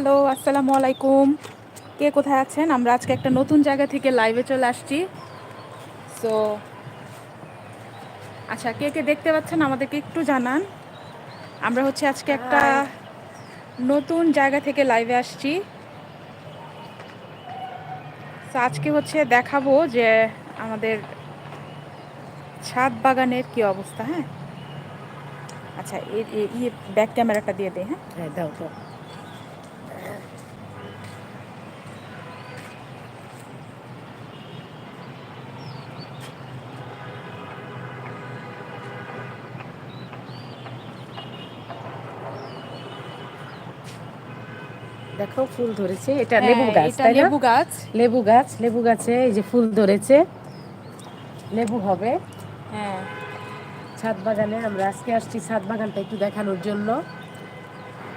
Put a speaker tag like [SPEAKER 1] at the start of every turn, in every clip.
[SPEAKER 1] Hello আসসালামু আলাইকুম। কে কোথায় আছেন? আমরা আজকে একটা নতুন জায়গা থেকে লাইভে চলে আসছি। সো আচ্ছা কে কে দেখতে পাচ্ছেন আমাদেরকে একটু জানান। আমরা হচ্ছে আজকে একটা নতুন জায়গা থেকে লাইভে আসছি। তো আজকে হচ্ছে দেখাবো যে আমাদের ছাদ বাগানের কি অবস্থা হ্যাঁ? আচ্ছা এ- এ- ইয়ে ব্যাক ক্যামেরাটা দিয়ে দে হ্যাঁ?
[SPEAKER 2] হ্যাঁ দাও দাও দেখো ফুল ধরেছে। এটা লেবু
[SPEAKER 1] হ্যাঁ,
[SPEAKER 2] গাছ
[SPEAKER 1] এটা
[SPEAKER 2] তাই
[SPEAKER 1] লেবু গাছ।
[SPEAKER 2] লেবু গাছ লেবু গাছে এই যে ফুল ধরেছে। লেবু হবে।
[SPEAKER 1] হ্যাঁ।
[SPEAKER 2] ছাদ বাগানে আমরা আজকে আসছি ছাদ বাগানটা একটু দেখানোর জন্য।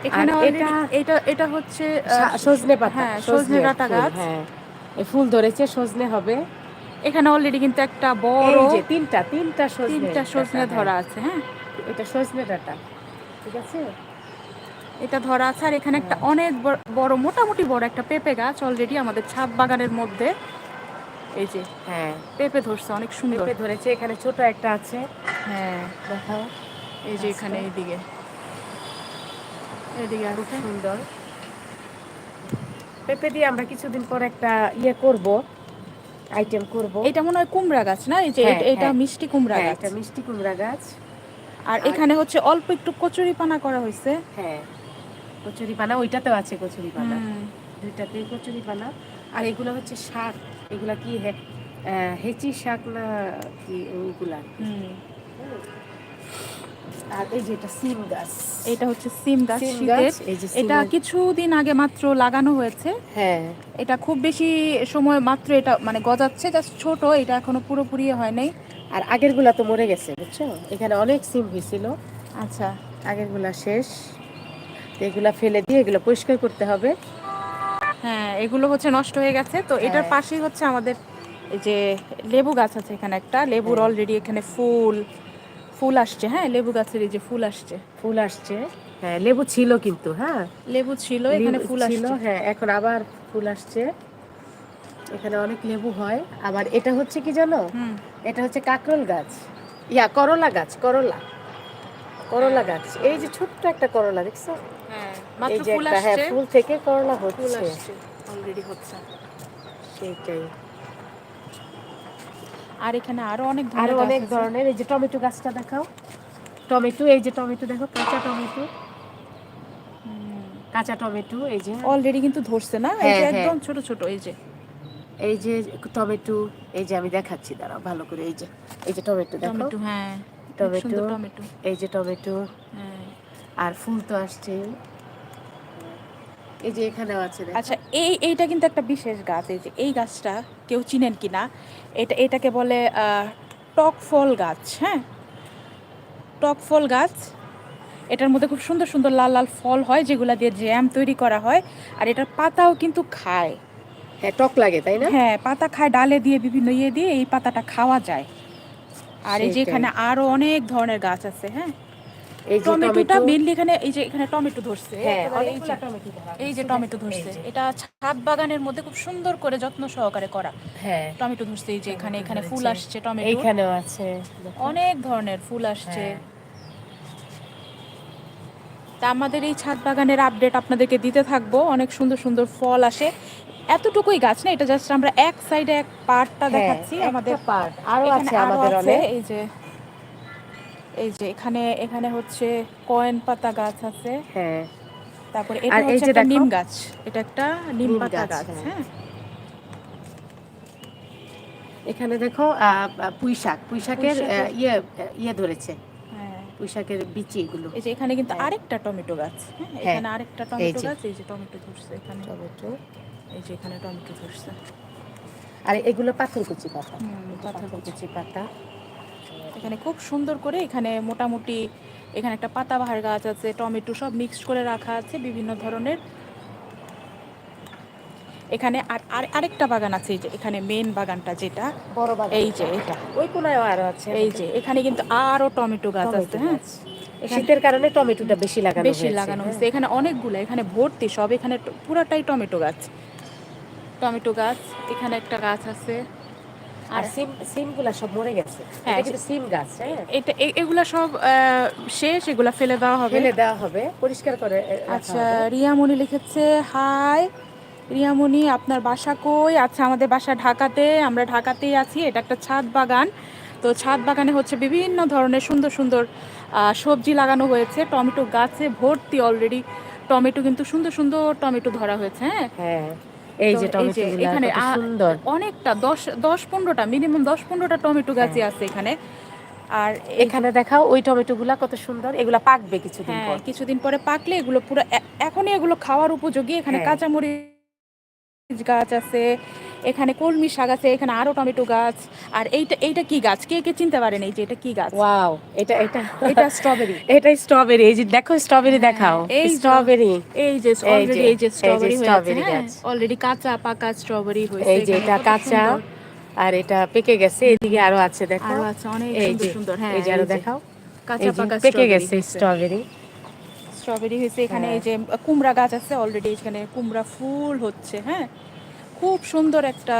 [SPEAKER 1] এখানে
[SPEAKER 2] এটা-
[SPEAKER 1] এটা এটা হচ্ছে
[SPEAKER 2] সজনে পাতা
[SPEAKER 1] হ্যাঁ সজনে ডাঁটা গাছ।
[SPEAKER 2] হ্যাঁ। এই ফুল ধরেছে সজনে হবে।
[SPEAKER 1] এখানে অলরেডি কিন্তু একটা
[SPEAKER 2] এই
[SPEAKER 1] বড়
[SPEAKER 2] যে তিনটা তিনটা সজনে
[SPEAKER 1] তিনটা সজনে ধরা। আছে হ্যাঁ।
[SPEAKER 2] এটা সজনে ডাটা ঠিক আছে?
[SPEAKER 1] এটা ধরা আছে। আর এখানে একটা অনেক বড়- মোটামুটি বড় একটা পেঁপে গাছ অলরেডি আমাদের ছাদ বাগানের মধ্যে। এই যে
[SPEAKER 2] হ্যাঁ।
[SPEAKER 1] পেঁপে ধরছে অনেক সুন্দর।
[SPEAKER 2] পেঁপে ধরেছে এখানে ছোট একটা আছে।
[SPEAKER 1] হ্যাঁ।
[SPEAKER 2] দেখাও।
[SPEAKER 1] এই যে এখানে এইদিকে। এইদিকে আছে
[SPEAKER 2] সুন্দর। পেঁপে দিয়ে আমরা কিছুদিন পর একটা ইয়ে করব আইটেম করব।
[SPEAKER 1] এটা মনে হয় কুমড়া গাছ না? এই যে
[SPEAKER 2] হ্যাঁ,
[SPEAKER 1] এটা- এটা
[SPEAKER 2] হ্যাঁ।
[SPEAKER 1] মিষ্টি কুমড়া
[SPEAKER 2] হ্যাঁ
[SPEAKER 1] গাছ।
[SPEAKER 2] এটা মিষ্টি কুমড়া গাছ।
[SPEAKER 1] আর এখানে হচ্ছে অল্প একটু কচুরি পানা করা হয়েছে
[SPEAKER 2] হ্যাঁ। কচুরি পানা ওইটাতেও আছে কচুরি পানা। দুইটাতেই কচুরি পানা আর এগুলো হচ্ছে শাক। এগুলা কি হেঁচি শাক না কি ওইগুলা? আর এই যে এটা সিম গাছ।
[SPEAKER 1] এটা হচ্ছে সিম গাছ শীতের। এটা কিছুদিন আগে মাত্র লাগানো হয়েছে।
[SPEAKER 2] হ্যাঁ।
[SPEAKER 1] এটা খুব বেশি সময় মাত্র এটা মানে গজাচ্ছে জাস্ট ছোট এটা এখনও পুরোপুরি হয় নাই।
[SPEAKER 2] আর আগেরগুলা তো মরে গেছে বুঝছ? এখানে অনেক সিম হয়েছিল।
[SPEAKER 1] আচ্ছা।
[SPEAKER 2] আগেরগুলা শেষ। তো এগুলা ফেলে দিয়ে এগুলো পরিষ্কার করতে হবে।
[SPEAKER 1] হ্যাঁ এগুলো হচ্ছে নষ্ট হয়ে গেছে। তো এটার
[SPEAKER 2] হ্যাঁ।
[SPEAKER 1] পাশেই হচ্ছে আমাদের এই যে লেবু গাছ আছে এখানে একটা। লেবুর
[SPEAKER 2] হ্যাঁ।
[SPEAKER 1] অলরেডি এখানে ফুল ফুল আসছে। হ্যাঁ লেবু গাছের এই যে ফুল আসছে।
[SPEAKER 2] ফুল আসছে। হ্যাঁ লেবু ছিল কিন্তু হ্যাঁ।
[SPEAKER 1] লেবু ছিল এখানে ফুল
[SPEAKER 2] ছিল
[SPEAKER 1] আসছে।
[SPEAKER 2] হ্যাঁ এখন আবার ফুল আসছে। এখানে অনেক লেবু হয়। আবার এটা হচ্ছে কি জানো? এটা হচ্ছে কাকরোল গাছ। ইয়া করলা গাছ করলা। করলা গাছ। এই যে ছোট্ট একটা করলা দেখছ?
[SPEAKER 1] হ্যাঁ
[SPEAKER 2] এই যে একটা হ্যাঁ ফুল থেকে করলা হচ্ছে।
[SPEAKER 1] অলরেডি হচ্ছে।
[SPEAKER 2] সেইটাই।
[SPEAKER 1] আর এখানে আরও অনেক আরও
[SPEAKER 2] অনেক ধরনের এই যে টমেটো গাছটা দেখাও। টমেটো এই যে টমেটো দেখো কাঁচা টমেটো। কাঁচা টমেটো এই যে।
[SPEAKER 1] অলরেডি কিন্তু ধরছে না? এই
[SPEAKER 2] হ্যাঁ,
[SPEAKER 1] যে
[SPEAKER 2] হ্যাঁ।
[SPEAKER 1] একদম ছোট ছোট এই যে।
[SPEAKER 2] এই যে টমেটো এই যে আমি দেখাচ্ছি দাঁড়াও ভালো করে এই যে এই যে টমেটো দেখো।
[SPEAKER 1] টমেটো হ্যাঁ
[SPEAKER 2] টমেটো।
[SPEAKER 1] টমেটো।
[SPEAKER 2] এই যে টমেটো।
[SPEAKER 1] হ্যাঁ।
[SPEAKER 2] আর ফুল তো আসছে। এই যে এখানেও আছে
[SPEAKER 1] আচ্ছা এই এইটা কিন্তু একটা বিশেষ গাছ। এই যে এই গাছটা কেউ চিনেন কি না এটা এটাকে বলে টক ফল গাছ হ্যাঁ? টক ফল গাছ। এটার মধ্যে খুব সুন্দর সুন্দর লাল লাল ফল হয় যেগুলা দিয়ে জ্যাম তৈরি করা হয়। আর এটার পাতাও কিন্তু খায়।
[SPEAKER 2] হ্যাঁ টক লাগে তাই না?
[SPEAKER 1] হ্যাঁ পাতা খায় ডালে দিয়ে বিভিন্ন ইয়ে দিয়ে এই পাতাটা খাওয়া যায়। আর এই যে এখানে আরও অনেক ধরনের গাছ আছে হ্যাঁ?
[SPEAKER 2] এই যে
[SPEAKER 1] টমেটোটা মেনলি এখানে এই যে এখানে টমেটো ধরছে।
[SPEAKER 2] হ্যাঁ
[SPEAKER 1] এই যে-
[SPEAKER 2] টমেটো
[SPEAKER 1] ধরছে এটা ছাদ বাগানের মধ্যে খুব সুন্দর করে যত্ন সহকারে করা।
[SPEAKER 2] হ্যাঁ।
[SPEAKER 1] টমেটো ধরছে এই যে এখানে এখানে ফুল আসছে টমেটো
[SPEAKER 2] এইখানেও আছে।
[SPEAKER 1] অনেক ধরনের ফুল আসছে।
[SPEAKER 2] হ্যাঁ।
[SPEAKER 1] তা আমাদের এই ছাদ বাগানের আপডেট আপনাদেরকে দিতে থাকব। অনেক সুন্দর সুন্দর ফল আসে। এতটুকুই গাছ না এটা জাস্ট আমরা এক সাইডে এক পার্টটা
[SPEAKER 2] হ্যাঁ,
[SPEAKER 1] দেখাচ্ছি আমাদের।
[SPEAKER 2] part।
[SPEAKER 1] আরও
[SPEAKER 2] আছে আমাদের অনেক।
[SPEAKER 1] এই যে এই যে এখানে এখানে হচ্ছে কয়েন পাতা গাছ আছে।
[SPEAKER 2] হ্যাঁ।
[SPEAKER 1] তারপরে এটা হচ্ছে একটা নিম গাছ। এটা একটা নিম পাতা
[SPEAKER 2] গাছ, হ্যাঁ।
[SPEAKER 1] হ্যাঁ।
[SPEAKER 2] এখানে দেখো পুঁই শাক। পুঁই শাকের ইয়ে ইয়ে ধরেছে।
[SPEAKER 1] হ্যাঁ।
[SPEAKER 2] পুঁই শাকের বিচি এগুলো।
[SPEAKER 1] এই যে এখানে কিন্তু
[SPEAKER 2] হ্যাঁ।
[SPEAKER 1] আরেকটা টমেটো গাছ হ্যাঁ। এখানে আরেকটা টমেটো গাছ এই যে টমেটো ধরছে এখানে।
[SPEAKER 2] টমেটো।
[SPEAKER 1] এই যে এখানে টমেটো ধরছে।
[SPEAKER 2] আর এগুলো পাথরকুচি পাতা।
[SPEAKER 1] পাথরকুচি।
[SPEAKER 2] পাথরকুচি পাতা।
[SPEAKER 1] এখানে খুব সুন্দর করে এখানে মোটামুটি এখানে একটা পাতাবাহার গাছ আছে টমেটো সব মিক্সড করে রাখা আছে বিভিন্ন ধরনের। এখানে আর আর আরেকটা বাগান আছে এই যে এখানে মেন বাগানটা যেটা
[SPEAKER 2] বড় বাগান।
[SPEAKER 1] এই যে এটা।
[SPEAKER 2] ওই কোনায় আরও আছে।
[SPEAKER 1] এই যে এখানে কিন্তু আরও টমেটো গাছ আছে হ্যাঁ।
[SPEAKER 2] শীতের কারণে টমেটোটা বেশি লাগানো
[SPEAKER 1] বেশি লাগানো
[SPEAKER 2] হ্যাঁ।
[SPEAKER 1] হয়েছে এখানে অনেকগুলো এখানে ভর্তি সব এখানে পুরাটাই টমেটো গাছ। টমেটো গাছ এখানে একটা গাছ আছে।
[SPEAKER 2] আর সিম সিমগুলা সব মরে গেছে।
[SPEAKER 1] হ্যাঁ,
[SPEAKER 2] এটা কিন্তু সিম গাছ হ্যাঁ?
[SPEAKER 1] এটা এগুলা সব শেষ এগুলা ফেলে দেওয়া হবে।
[SPEAKER 2] ফেলে দেওয়া হবে পরিষ্কার করে
[SPEAKER 1] আচ্ছা রিয়ামণি লিখেছে হাই রিয়ামণি আপনার বাসা কই? আচ্ছা আমাদের বাসা ঢাকাতে আমরা ঢাকাতেই আছি এটা একটা ছাদ বাগান। তো ছাদ বাগানে হচ্ছে বিভিন্ন ধরনের সুন্দর সুন্দর সবজি লাগানো হয়েছে টমেটো গাছে ভর্তি অলরেডি টমেটো কিন্তু সুন্দর সুন্দর টমেটো ধরা হয়েছে হ্যাঁ?
[SPEAKER 2] হ্যাঁ। এই যে
[SPEAKER 1] এখানে
[SPEAKER 2] সুন্দর।
[SPEAKER 1] অনেকটা দশ দশ পনেরোটা মিনিমাম দশ পনেরোটা টমেটো গাছই আছে এখানে। আর
[SPEAKER 2] এখানে দেখাও ওই টমেটো গুলা কত সুন্দর এগুলা পাকবে কিছুদিন
[SPEAKER 1] হ্যাঁ
[SPEAKER 2] পর।
[SPEAKER 1] কিছুদিন পরে পাকলে এগুলো পুরো এখনই এগুলো খাওয়ার উপযোগী। এখানে
[SPEAKER 2] হ্যাঁ।
[SPEAKER 1] কাঁচামরিচ গাছ আছে এখানে কলমি শাক আছে এখানে আরও টমেটো গাছ। আর এইটা এইটা কি গাছ? কে কে চিনতে পারেন এই যে এটা কি গাছ?
[SPEAKER 2] ওয়াও এটা এটা
[SPEAKER 1] এটা স্ট্রবেরি
[SPEAKER 2] এটা স্ট্রবেরি এই যে দেখো স্ট্রবেরি দেখাও
[SPEAKER 1] এই
[SPEAKER 2] স্ট্রবেরি
[SPEAKER 1] এই যে অলরেডি এই যে স্ট্রবেরি হ্যাঁ
[SPEAKER 2] গাছ।
[SPEAKER 1] অলরেডি কাঁচা পাকা স্ট্রবেরি হয়েছে
[SPEAKER 2] এই যে এটা কাঁচা আর এটা পেকে গেছে এদিকে আরও আছে দেখো।
[SPEAKER 1] আরও আছে অনেক সুন্দর সুন্দর হ্যাঁ
[SPEAKER 2] এই যে
[SPEAKER 1] আরও
[SPEAKER 2] দেখাও।
[SPEAKER 1] কাঁচা পাকা
[SPEAKER 2] পেকে গেছে স্ট্রবেরি
[SPEAKER 1] স্ট্রবেরি হয়েছে এখানে
[SPEAKER 2] হ্যাঁ।
[SPEAKER 1] এই যে কুমড়া গাছ আছে অলরেডি এখানে কুমড়া ফুল হচ্ছে হ্যাঁ। খুব সুন্দর একটা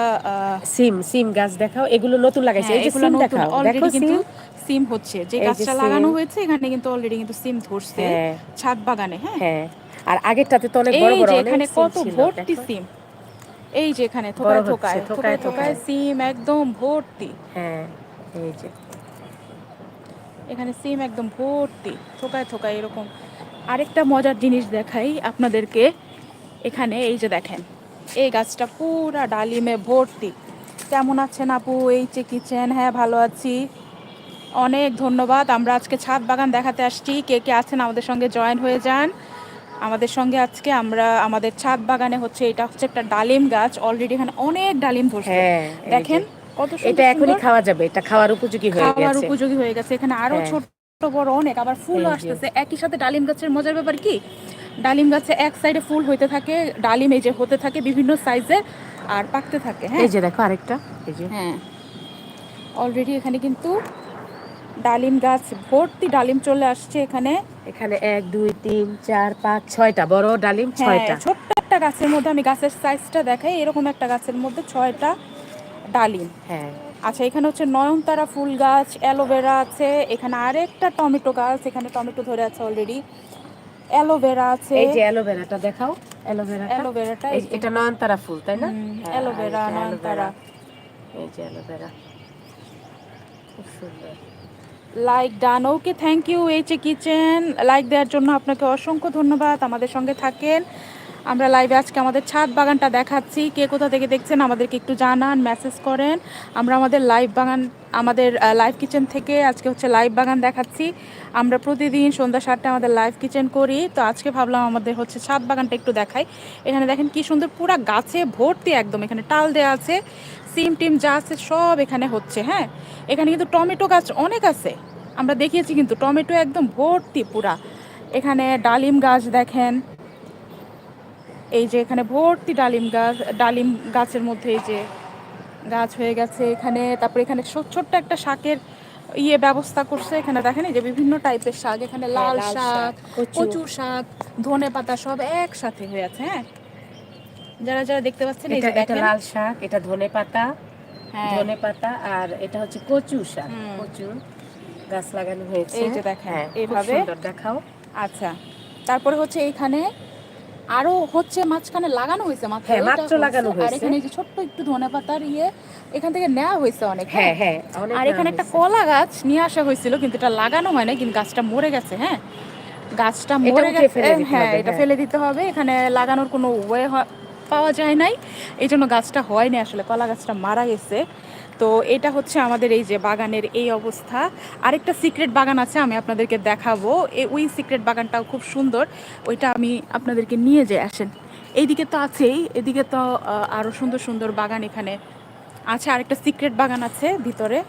[SPEAKER 2] সিম সিম গাছ দেখাও। এগুলো নতুন লাগাইছে। এই
[SPEAKER 1] হ্যাঁ,
[SPEAKER 2] যে সিম দেখাও। দেখো
[SPEAKER 1] কিন্তু
[SPEAKER 2] সিম।
[SPEAKER 1] সিম হচ্ছে। যে গাছটা লাগানো হয়েছে এখানে কিন্তু অলরেডি কিন্তু সিম ধরছে।
[SPEAKER 2] হ্যাঁ।
[SPEAKER 1] ছাদ বাগানে হ্যাঁ।
[SPEAKER 2] হ্যাঁ। আর আগেরটাতে তো অনেক বড় বড়
[SPEAKER 1] এখানে কত ভর্তি সিম। এই যে এখানে থোকায় থোকায়
[SPEAKER 2] থোকায়।
[SPEAKER 1] থোকায়। সিম একদম ভর্তি।
[SPEAKER 2] হ্যাঁ এই যে।
[SPEAKER 1] এখানে সিম একদম ভর্তি। থোকায় থোকায় এরকম। আরেকটা মজার জিনিস দেখাই আপনাদেরকে। এখানে এই যে দেখেন। এই গাছটা পুরা ডালিমে ভর্তি। কেমন আছেন আপু? এই যে কিচেন হ্যাঁ ভালো আছি। অনেক ধন্যবাদ। আমরা আজকে ছাদ বাগান দেখাতে আসছি। কে কে আছেন আমাদের সঙ্গে জয়েন হয়ে যান। আমাদের সঙ্গে আজকে আমরা আমাদের ছাদ বাগানে হচ্ছে এটা হচ্ছে একটা ডালিম গাছ। অলরেডি এখানে অনেক ডালিম ধরছে।
[SPEAKER 2] হ্যাঁ।
[SPEAKER 1] দেখেন কত
[SPEAKER 2] এটা এখনই খাওয়া যাবে। এটা খাওয়ার উপযোগী হয়ে
[SPEAKER 1] খাওয়ার উপযোগী হয়ে গেছে। এখানে আরও
[SPEAKER 2] হ্যাঁ।
[SPEAKER 1] ছোট বড় অনেক আবার
[SPEAKER 2] ফুল
[SPEAKER 1] আসতেছে। একই সাথে ডালিম গাছের মজার ব্যাপার কি? ডালিম গাছে এক সাইডে ফুল হইতে থাকে ডালিম এই যে হতে থাকে বিভিন্ন সাইজে আর পাকতে থাকে হ্যাঁ?
[SPEAKER 2] এই যে দেখো আরেকটা এই যে।
[SPEAKER 1] হ্যাঁ। অলরেডি এখানে কিন্তু ডালিম গাছ ভর্তি ডালিম চলে আসছে এখানে।
[SPEAKER 2] এখানে এক দুই তিন চার পাঁচ ছয়টা বড় ডালিম
[SPEAKER 1] হ্যাঁ
[SPEAKER 2] ছয়টা।
[SPEAKER 1] ছোট্ট একটা গাছের মধ্যে আমি গাছের সাইজটা দেখাই এরকম একটা গাছের মধ্যে ছয়টা ডালিম।
[SPEAKER 2] হ্যাঁ।
[SPEAKER 1] আচ্ছা এখানে হচ্ছে নয়নতারা ফুল গাছ অ্যালোভেরা আছে এখানে আরেকটা টমেটো গাছ এখানে টমেটো ধরে আছে অলরেডি অ্যালোভেরা আছে।
[SPEAKER 2] এই যে অ্যালোভেরাটা দেখাও। অ্যালোভেরা
[SPEAKER 1] অ্যালোভেরাটা
[SPEAKER 2] এটা নয়নতারা ফুল তাই না?
[SPEAKER 1] অ্যালোভেরা, নয়নতারা।
[SPEAKER 2] এই যে অ্যালোভেরা খুব সুন্দর।
[SPEAKER 1] Like done okay thank you H A kitchen like দেওয়ার জন্য আপনাকে অসংখ্য ধন্যবাদ। আমাদের সঙ্গে থাকেন। আমরা লাইভে আজকে আমাদের ছাদ বাগানটা দেখাচ্ছি। কে কোথা থেকে দেখছেন আমাদেরকে একটু জানান মেসেজ করেন। আমরা আমাদের লাইভ বাগান আমাদের লাইভ কিচেন থেকে আজকে হচ্ছে লাইভ বাগান দেখাচ্ছি। আমরা প্রতিদিন সন্ধ্যা সাতটায় আমাদের লাইভ কিচেন করি। তো আজকে ভাবলাম আমাদের হচ্ছে ছাদ বাগানটা একটু দেখাই। এখানে দেখেন কি সুন্দর পুরা গাছে ভর্তি একদম। এখানে টাল দেওয়া আছে, সিম টিম যা আছে সব এখানে হচ্ছে হ্যাঁ? এখানে কিন্তু টমেটো গাছ অনেক আছে। আমরা দেখিয়েছি কিন্তু টমেটো একদম ভর্তি পুরা। এখানে ডালিম গাছ দেখেন। এই যে এখানে ভর্তি ডালিম গাছ, ডালিম গাছের মধ্যে এই যে গাছ হয়ে গেছে এখানে তারপরে এখানে ছোট্ট একটা শাকের ইয়ে ব্যবস্থা করছে। এখানে দেখেন এই যে বিভিন্ন টাইপের শাক এখানে লাল
[SPEAKER 2] হ্যাঁ,
[SPEAKER 1] শাক
[SPEAKER 2] শাক, কচু।
[SPEAKER 1] কচু শাক ধনে পাতা সব একসাথে হয়ে আছে হ্যাঁ? যারা যারা দেখতে পাচ্ছেন এই
[SPEAKER 2] এটা
[SPEAKER 1] যে
[SPEAKER 2] এটা
[SPEAKER 1] দেখেন।
[SPEAKER 2] লাল শাক এটা ধনে পাতা
[SPEAKER 1] হ্যাঁ।
[SPEAKER 2] ধনে পাতা আর এটা হচ্ছে কচু শাক। কচু গাছ লাগানো হয়েছে।
[SPEAKER 1] এই যে দেখেন,
[SPEAKER 2] হ্যাঁ,
[SPEAKER 1] এইভাবে।
[SPEAKER 2] সুন্দর দেখাও।
[SPEAKER 1] আচ্ছা তারপরে হচ্ছে এইখানে আরও হচ্ছে মাঝখানে লাগানো হয়েছে
[SPEAKER 2] হ্যাঁ, মাত্র লাগানো
[SPEAKER 1] আর
[SPEAKER 2] হয়েছে।
[SPEAKER 1] এখানে যে ছোট্ট একটু ধনে পাতার ইয়ে এখান থেকে নেওয়া হয়েছে অনেক
[SPEAKER 2] হ্যাঁ? হ্যাঁ
[SPEAKER 1] আর এখানে একটা কলা গাছ নিয়ে আসা হয়েছিল কিন্তু এটা লাগানো হয় না কিন্তু গাছটা মরে গেছে হ্যাঁ? গাছটা মরে গেছে হ্যাঁ এটা
[SPEAKER 2] হ্যাঁ।
[SPEAKER 1] ফেলে দিতে হবে। এখানে লাগানোর কোনো ওয়ে পাওয়া যায় নাই। এই জন্য গাছটা হয়নি আসলে কলা গাছটা মারা গেছে। তো এটা হচ্ছে আমাদের এই যে বাগানের এই অবস্থা। আরেকটা সিক্রেট বাগান আছে, আমি আপনাদেরকে দেখাবো। ওই সিক্রেট বাগানটাও খুব সুন্দর। ওইটা আমি আপনাদেরকে নিয়ে যাই আসেন। এইদিকে তো আছেই, এদিকে তো আরও সুন্দর সুন্দর বাগান এখানে আছে। আরেকটা সিক্রেট বাগান আছে ভিতরে।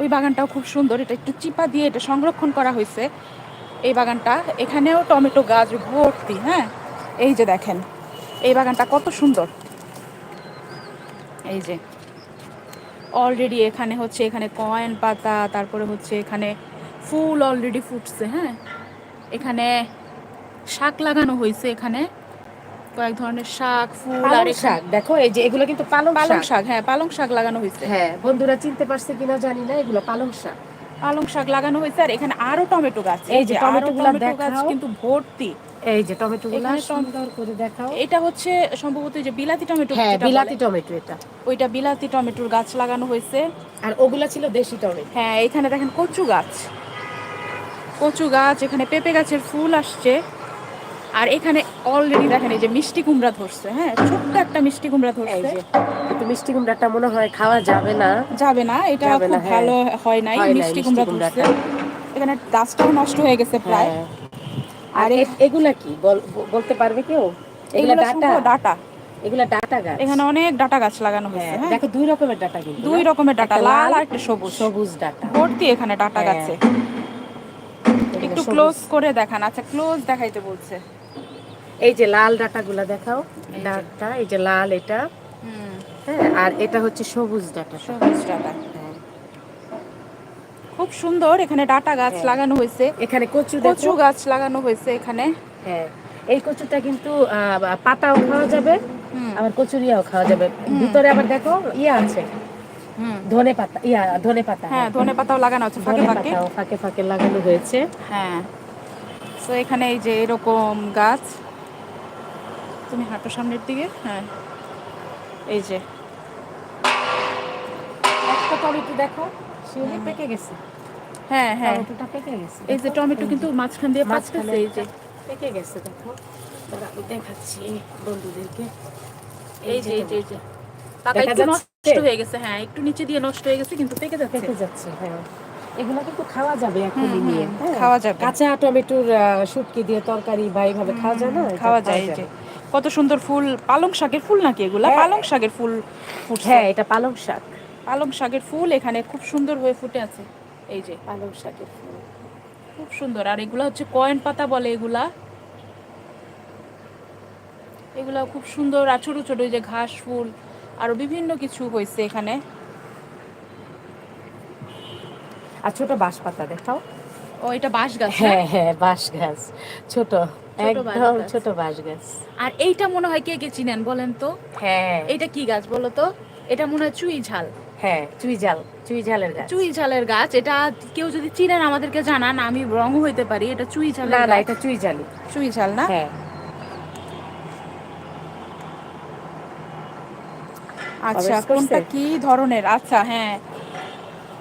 [SPEAKER 1] ওই বাগানটাও খুব সুন্দর। এটা একটু চিপা দিয়ে এটা সংরক্ষণ করা হয়েছে, এই বাগানটা। এখানেও টমেটো গাছ ভর্তি হ্যাঁ? এই যে দেখেন, এই বাগানটা কত সুন্দর। এই যে অলরেডি এখানে হচ্ছে এখানে কয়েন পাতা তারপরে হচ্ছে এখানে ফুল অলরেডি ফুটছে হ্যাঁ? এখানে শাক লাগানো হয়েছে এখানে। কয়েক ধরনের শাক ফুল আর
[SPEAKER 2] শাক দেখো এই যে এগুলো কিন্তু পালং
[SPEAKER 1] পালং
[SPEAKER 2] শাক।
[SPEAKER 1] হ্যাঁ পালং শাক লাগানো হয়েছে।
[SPEAKER 2] হ্যাঁ বন্ধুরা চিনতে পারছে কিনা জানি না এগুলো পালং শাক।
[SPEAKER 1] পালং শাক লাগানো হয়েছে আর এখানে আরও টমেটো গাছ
[SPEAKER 2] এই যে
[SPEAKER 1] টমেটো গাছ। কিন্তু ভর্তি।
[SPEAKER 2] এই যে টমেটো গুলা সুন্দর করে দেখাও।
[SPEAKER 1] এটা হচ্ছে সম্ভবত যে বিলাতি টমেটো
[SPEAKER 2] হ্যাঁ বিলাতি টমেটো এটা।
[SPEAKER 1] ওইটা বিলাতি টমেটোর গাছ লাগানো হয়েছে।
[SPEAKER 2] আর ওগুলা ছিল দেশি টমেটো।
[SPEAKER 1] হ্যাঁ এখানে দেখেন কচু গাছ। কচু গাছ এখানে পেঁপে গাছের ফুল আসছে। আর এখানে অলরেডি দেখেন এই যে মিষ্টি কুমড়া ধরছে হ্যাঁ ছোট্ট একটা মিষ্টি কুমড়া ধরছে।
[SPEAKER 2] কিন্তু মিষ্টি কুমড়াটা মনে হয় খাওয়া যাবে না।
[SPEAKER 1] যাবে না এটা খুব
[SPEAKER 2] হ্যাঁ।
[SPEAKER 1] ভালো হয় নাই মিষ্টি কুমড়া ধরছে। এখানে গাছটাও নষ্ট হয়ে গেছে প্রায়।
[SPEAKER 2] হ্যাঁ।
[SPEAKER 1] আর
[SPEAKER 2] এগুলা কি? বল- বলতে পারবে কেউ? এগুলা ডাটা?
[SPEAKER 1] ডাটা।
[SPEAKER 2] এগুলা ডাটা গাছ?
[SPEAKER 1] এখানে অনেক ডাটা গাছ লাগানো হয়েছে
[SPEAKER 2] হ্যাঁ।
[SPEAKER 1] হ্যাঁ
[SPEAKER 2] দেখো দুই রকমের ডাটা কিন্তু
[SPEAKER 1] দুই রকমের ডাটা লাল আর একটা সবুজ।
[SPEAKER 2] সবুজ ডাটা।
[SPEAKER 1] ভর্তি এখানে ডাটা
[SPEAKER 2] হ্যাঁ।
[SPEAKER 1] গাছে। একটু ক্লোজ করে দেখান। আচ্ছা ক্লোজ দেখাইতে বলছে।
[SPEAKER 2] এই যে লাল ডাটা গুলা দেখাও ডাটা এই যে লাল এটা।
[SPEAKER 1] হুম।
[SPEAKER 2] হ্যাঁ আর এটা হচ্ছে সবুজ ডাটা।
[SPEAKER 1] সবুজ ডাটা।
[SPEAKER 2] হ্যাঁ।
[SPEAKER 1] খুব সুন্দর এখানে ডাটা গাছ
[SPEAKER 2] হ্যাঁ।
[SPEAKER 1] লাগানো হয়েছে।
[SPEAKER 2] এখানে কচু
[SPEAKER 1] কচু গাছ লাগানো হয়েছে এখানে।
[SPEAKER 2] হ্যাঁ এই কচুটা কিন্তু পাতাও খাওয়া যাবে আবার কচুরিয়াও খাওয়া যাবে। ভিতরে আবার দেখো ইয়া আছে। ধনে পাতা ইয়া ধনে পাতা।
[SPEAKER 1] হ্যাঁ ধনে পাতাও লাগানো আছে ফাঁকে ফাঁকে।
[SPEAKER 2] ফাঁকে ফাঁকে লাগানো হয়েছে।
[SPEAKER 1] হ্যাঁ। তো এখানে এই যে এরকম গাছ। তুমি হাঁটো সামনের দিকে হ্যাঁ। এই যে।
[SPEAKER 2] একটা টমেটো দেখো শিউলি পেকে গেছে।
[SPEAKER 1] হ্যাঁ হ্যাঁ।
[SPEAKER 2] টমেটোটা পেকে গেছে।
[SPEAKER 1] এই যে টমেটো কিন্তু মাঝখান দিয়ে এই যে।
[SPEAKER 2] পেকে গেছে দেখো। আমি দেখাচ্ছি বন্ধুদেরকে।
[SPEAKER 1] এই যে এই যে এই যে। পাতা একটু নষ্ট হয়ে গেছে হ্যাঁ একটু নিচে দিয়ে নষ্ট হয়ে গেছে কিন্তু পেকে যাচ্ছে।
[SPEAKER 2] পেকে যাচ্ছে হ্যাঁ। এগুলো কিন্তু খাওয়া যাবে এখন নিয়ে হ্যাঁ।
[SPEAKER 1] খাওয়া যাবে।
[SPEAKER 2] কাঁচা টমেটোর শুটকি দিয়ে তরকারি বা এইভাবে খাওয়া যায় না?
[SPEAKER 1] খাওয়া যায় এই যে। কত সুন্দর ফুল পালং শাকের ফুল নাকি এগুলা?
[SPEAKER 2] হ্যাঁ।
[SPEAKER 1] পালং শাকের ফুল ফুটছে।
[SPEAKER 2] হ্যাঁ এটা পালং শাক।
[SPEAKER 1] পালং শাকের ফুল এখানে খুব সুন্দর হয়ে ফুটে আছে। এই যে
[SPEAKER 2] পালং শাকের ফুল।
[SPEAKER 1] খুব সুন্দর। আর এগুলা হচ্ছে কয়েন পাতা বলে এগুলা। এগুলা খুব সুন্দর আর ছোট ছোট যে ঘাস ফুল আরও বিভিন্ন কিছু হয়েছে এখানে।
[SPEAKER 2] আর ছোট বাঁশ পাতা দেখাও।
[SPEAKER 1] ও এটা বাঁশ গাছ
[SPEAKER 2] হ্যাঁ হ্যাঁ বাঁশ গাছ ছোট একদম ছোট বাঁশ গাছ
[SPEAKER 1] আর এইটা মনে হয় কে কে চিনেন বলেন তো?
[SPEAKER 2] হ্যাঁ।
[SPEAKER 1] এইটা কি গাছ বলো তো? এটা মনে হয় চুই ঝাল।
[SPEAKER 2] হ্যাঁ চুই জাল চুই ঝালের গাছ।
[SPEAKER 1] চুই ঝালের গাছ এটা কেউ যদি চিনেন আমাদেরকে জানান আমি রং হইতে পারি এটা চুই
[SPEAKER 2] না না এটা চুই জালি
[SPEAKER 1] চুই ঝাল না?
[SPEAKER 2] হ্যাঁ।
[SPEAKER 1] আচ্ছা কোনটা কি ধরনের? আচ্ছা হ্যাঁ।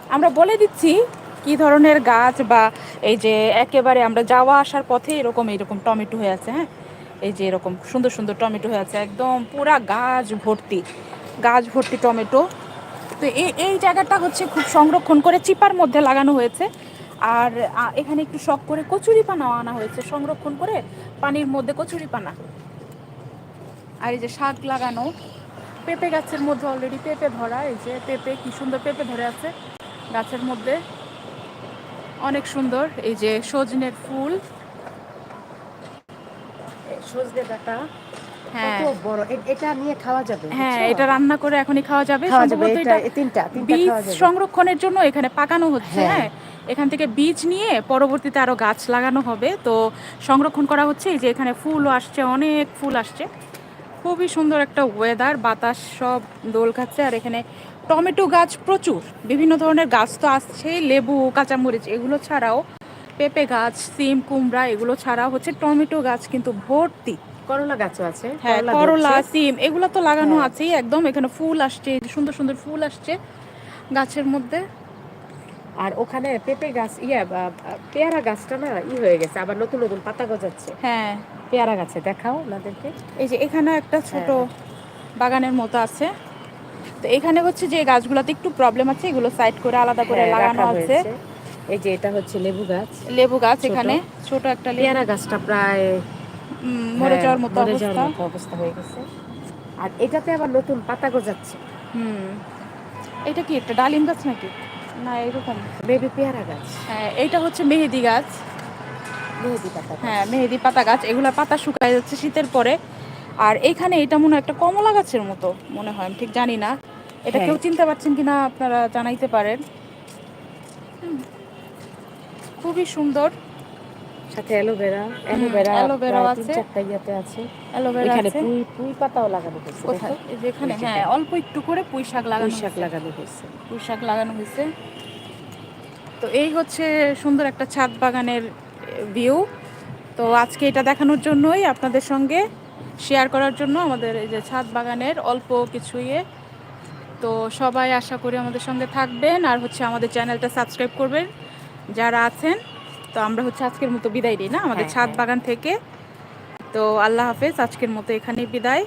[SPEAKER 1] আমরা বলে দিচ্ছি কি ধরনের গাছ বা এই যে একেবারে আমরা যাওয়া আসার পথে এরকম এরকম টমেটো হয়ে আছে হ্যাঁ? এই যে এরকম সুন্দর সুন্দর টমেটো হয়ে আছে একদম পুরা গাছ ভর্তি গাছ ভর্তি টমেটো। তো এই এই জায়গাটা হচ্ছে খুব সংরক্ষণ করে চিপার মধ্যে লাগানো হয়েছে। আর এখানে একটু শখ করে কচুরি পানাও আনা হয়েছে, সংরক্ষণ করে পানির মধ্যে কচুরি পানা। আর এই যে শাক লাগানো, পেঁপে গাছের মধ্যে অলরেডি পেঁপে ধরা, এই যে পেঁপে কি সুন্দর পেঁপে ধরে আছে গাছের মধ্যে। অনেক সুন্দর, এই যে সজনের ফুল।
[SPEAKER 2] সজনে ডাটা।
[SPEAKER 1] হ্যাঁ।
[SPEAKER 2] বড়? এটা নিয়ে খাওয়া যাবে
[SPEAKER 1] হ্যাঁ এটা রান্না করে এখনই খাওয়া যাবে। সম্ভবত
[SPEAKER 2] এটা
[SPEAKER 1] এটা
[SPEAKER 2] তিনটা তিনটা
[SPEAKER 1] বীজ সংরক্ষণের জন্য এখানে পাকানো হচ্ছে
[SPEAKER 2] হ্যাঁ।
[SPEAKER 1] হ্যাঁ। এখান থেকে বীজ নিয়ে পরবর্তীতে আরও গাছ লাগানো হবে। তো সংরক্ষণ করা হচ্ছে যে এখানে ফুলও আসছে অনেক ফুল আসছে। খুবই সুন্দর একটা ওয়েদার বাতাস সব দোল খাচ্ছে। আর এখানে টমেটো গাছ প্রচুর। বিভিন্ন ধরনের গাছ তো আসছে লেবু কাঁচামরিচ এগুলো ছাড়াও পেঁপে গাছ সিম কুমড়া এগুলো ছাড়াও হচ্ছে টমেটো গাছ কিন্তু ভর্তি।
[SPEAKER 2] করলা গাছও আছে
[SPEAKER 1] হ্যাঁ করলা সিম এগুলো তো লাগানো
[SPEAKER 2] হ্যাঁ।
[SPEAKER 1] আছেই একদম এখানে ফুল আসছে সুন্দর সুন্দর ফুল আসছে গাছের মধ্যে।
[SPEAKER 2] আর ওখানে পেঁপে গাছ ইয়া পেয়ারা গাছটা না ই হয়ে গেছে আবার নতুন নতুন পাতা গজাচ্ছে।
[SPEAKER 1] হ্যাঁ।
[SPEAKER 2] পেয়ারা গাছে দেখাও ওনাদেরকে।
[SPEAKER 1] এই যে এখানে একটা ছোট
[SPEAKER 2] হ্যাঁ।
[SPEAKER 1] বাগানের মতো আছে। তো এখানে হচ্ছে যে গাছগুলোতে একটু প্রবলেম আছে এগুলো সাইড করে আলাদা করে
[SPEAKER 2] হ্যাঁ,
[SPEAKER 1] লাগানো আছে।
[SPEAKER 2] এই যে এটা হচ্ছে লেবু গাছ
[SPEAKER 1] লেবু গাছ এখানে ছোট একটা
[SPEAKER 2] পেয়ারা গাছটা প্রায়
[SPEAKER 1] মরে
[SPEAKER 2] হ্যাঁ,
[SPEAKER 1] যাওয়ার মতো অবস্থা।
[SPEAKER 2] অবস্থা হয়ে গেছে। আর এটাতে আবার নতুন পাতা গজাচ্ছে।
[SPEAKER 1] হুম। এটা কি একটা ডালিম গাছ নাকি? না এরকম।
[SPEAKER 2] বেবি পেয়ারা গাছ।
[SPEAKER 1] হ্যাঁ এইটা হচ্ছে মেহেদি গাছ।
[SPEAKER 2] মেহেদি পাতা গাছ।
[SPEAKER 1] হ্যাঁ মেহেদি পাতা গাছ। এগুলোর পাতা শুকায় যাচ্ছে শীতের পরে। আর এখানে এটা মনে হয় একটা কমলা গাছের মতো মনে হয় আমি ঠিক জানি না। এটা
[SPEAKER 2] হ্যাঁ।
[SPEAKER 1] কেউ চিনতে পারছেন কিনা আপনারা জানাইতে পারেন। খুবই সুন্দর।
[SPEAKER 2] সাথে অ্যালোভেরা অ্যালোভেরা তিন
[SPEAKER 1] আছে।
[SPEAKER 2] চারটা ইয়েতে আছে।
[SPEAKER 1] অ্যালোভেরা
[SPEAKER 2] এখানে
[SPEAKER 1] আছে।
[SPEAKER 2] পুঁই পুঁই পাতাও লাগানো হয়েছে
[SPEAKER 1] কোথায়? হ্যাঁ অল্প একটু করে পুঁই শাক লাগানো
[SPEAKER 2] শাক লাগানো হয়েছে।
[SPEAKER 1] পুঁই শাক লাগানো হয়েছে। তো এই হচ্ছে সুন্দর একটা ছাদ বাগানের ভিউ। তো আজকে এটা দেখানোর জন্যই আপনাদের সঙ্গে শেয়ার করার জন্য আমাদের এই যে ছাদ বাগানের অল্প কিছু ইয়ে। তো সবাই আশা করি আমাদের সঙ্গে থাকবেন। আর হচ্ছে আমাদের চ্যানেলটা সাবস্ক্রাইব করবেন। যারা আছেন তো আমরা হচ্ছে আজকের মতো বিদায় দিই না? আমাদের
[SPEAKER 2] হ্যাঁ,
[SPEAKER 1] ছাদ
[SPEAKER 2] হ্যাঁ।
[SPEAKER 1] বাগান থেকে। তো আল্লাহ হাফেজ আজকের মতো এখানেই বিদায়।